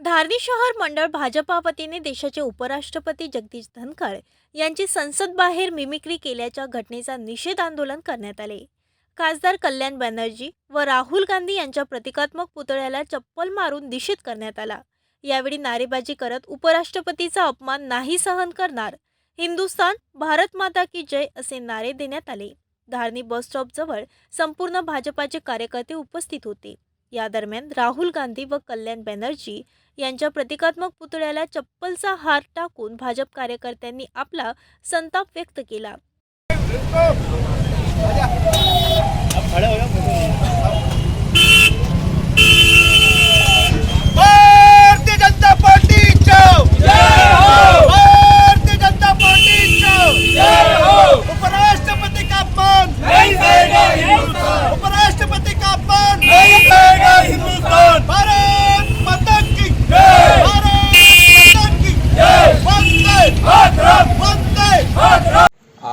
धारणी शहर मंडळ भाजपा वतीने देशाचे उपराष्ट्रपती जगदीश धनखड यांची संसद बाहेर मिमिक्री केल्याच्या घटनेचा निषेध आंदोलन करण्यात आले. खासदार कल्याण बॅनर्जी व राहुल गांधी यांच्या प्रतिकात्मक पुतळ्याला चप्पल मारून निषेध करण्यात आला. यावेळी नारेबाजी करत उपराष्ट्रपतीचा अपमान नाही सहन करणार हिंदुस्थान भारत माता की जय असे नारे देण्यात आले. धारणी बस स्टॉपजवळ संपूर्ण भाजपाचे कार्यकर्ते उपस्थित होते. या दरम्यान राहुल गांधी व कल्याण बॅनर्जी यांच्या प्रतिकात्मक पुतळ्याला चप्पलचा हार टाकून भाजप कार्यकर्त्यांनी आपला संताप व्यक्त केला.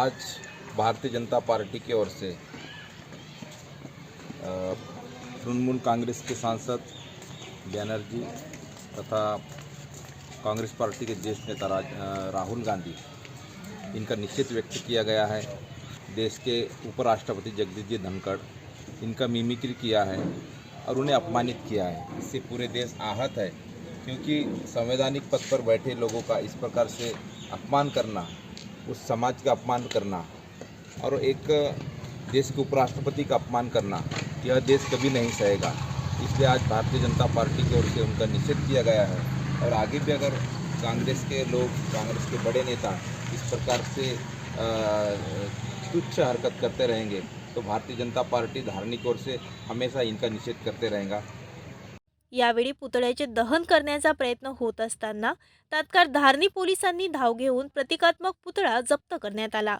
आज भारतीय जनता पार्टी की ओर से तृणमूल कांग्रेस के सांसद बैनर्जी तथा कांग्रेस पार्टी के ज्येष्ठ नेता राहुल गांधी, इनका निश्चित व्यक्त किया गया है। देश के उपराष्ट्रपति जगदीश जी धनखड़, इनका मिमिक्री किया है और उन्हें अपमानित किया है। इससे पूरे देश आहत है, क्योंकि संवैधानिक पद पर बैठे लोगों का इस प्रकार से अपमान करना उस समाज का अपमान करना और एक देश के उपराष्ट्रपति का अपमान करना, यह देश कभी नहीं सहेगा। इसलिए आज भारतीय जनता पार्टी की ओर से उनका निषेध किया गया है और आगे भी अगर कांग्रेस के लोग, कांग्रेस के बड़े नेता इस प्रकार से तुच्छ हरकत करते रहेंगे तो भारतीय जनता पार्टी धारणी की ओर से हमेशा इनका निषेध करते रहेगा। यावेळी पुतळ्याचे दहन करण्याचा प्रयत्न होत असताना तात्काळ धारणी पोलिसांनी धाव घेऊन प्रतिकात्मक पुतळा जप्त करण्यात आला.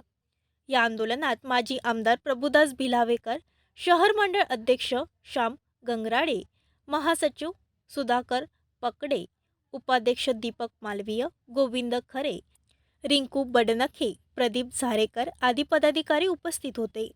या आंदोलनात माजी आमदार प्रभुदास भिलावेकर शहर मंडळ अध्यक्ष श्याम गंगराडे महासचिव सुधाकर पकडे उपाध्यक्ष दीपक मालवीय गोविंद खरे रिंकू बडनखे प्रदीप झारेकर आदी पदाधिकारी उपस्थित होते.